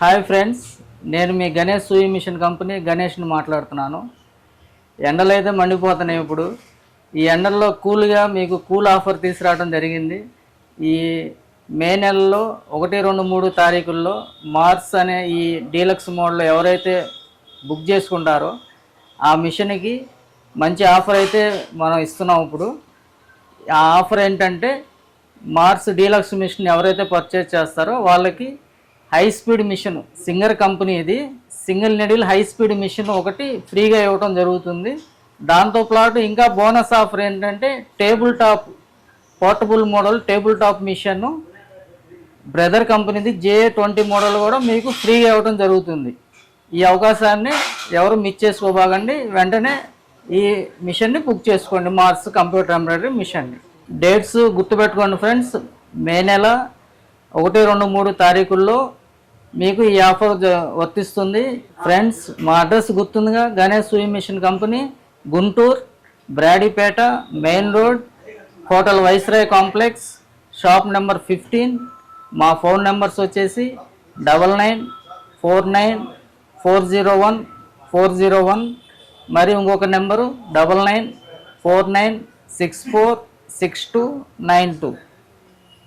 Hi friends నేను మీ Ganesh సూయి machine company గణేష్ని మాట్లాడుతున్నాను. ఎండలు అయితే మండిపోతున్నాయి ఇప్పుడు. ఈ ఎండల్లో కూల్గా మీకు కూల్ ఆఫర్ తీసుకురావడం జరిగింది. ఈ మే నెలలో ఒకటి రెండు మూడు తారీఖుల్లో మార్స్ అనే ఈ డీలక్స్ మోడ్లో ఎవరైతే బుక్ చేసుకుంటారో ఆ మిషన్కి మంచి ఆఫర్ అయితే మనం ఇస్తున్నాం ఇప్పుడు. ఆ ఆఫర్ ఏంటంటే మార్స్ డీలక్స్ మిషన్ ఎవరైతే పర్చేజ్ చేస్తారో వాళ్ళకి high speed machine Singer company ఇది. Single needle high speed machine ఒకటి ఫ్రీగా ఇవ్వడం జరుగుతుంది. దాంతో పాటు ఇంకా బోనస్ ఆఫర్ ఏంటంటే table top portable model table top machine. Brother కంపెనీది జే ట్వంటీ మోడల్ కూడా మీకు ఫ్రీగా ఇవ్వడం జరుగుతుంది. ఈ అవకాశాన్ని ఎవరు మిస్ చేసుకోబాగండి వెంటనే ఈ మిషన్ని బుక్ చేసుకోండి. మార్స్ కంప్యూటర్ ఎంబ్రాయిడరీ మిషన్ని. డేట్స్ గుర్తుపెట్టుకోండి ఫ్రెండ్స్. మే నెల ఒకటి రెండు మూడు తారీఖుల్లో మీకు ఈ ఆఫర్ వర్తిస్తుంది. ఫ్రెండ్స్ మా address గుర్తుందిగా Ganesh Sui machine company Guntur Brodipet main road hotel Viceroy complex shop number fifteen. మా ఫోన్ నెంబర్స్ వచ్చేసి double nine four nine four zero one four zero one. మరియు ఇంకొక number double nine four nine six four six two nine two.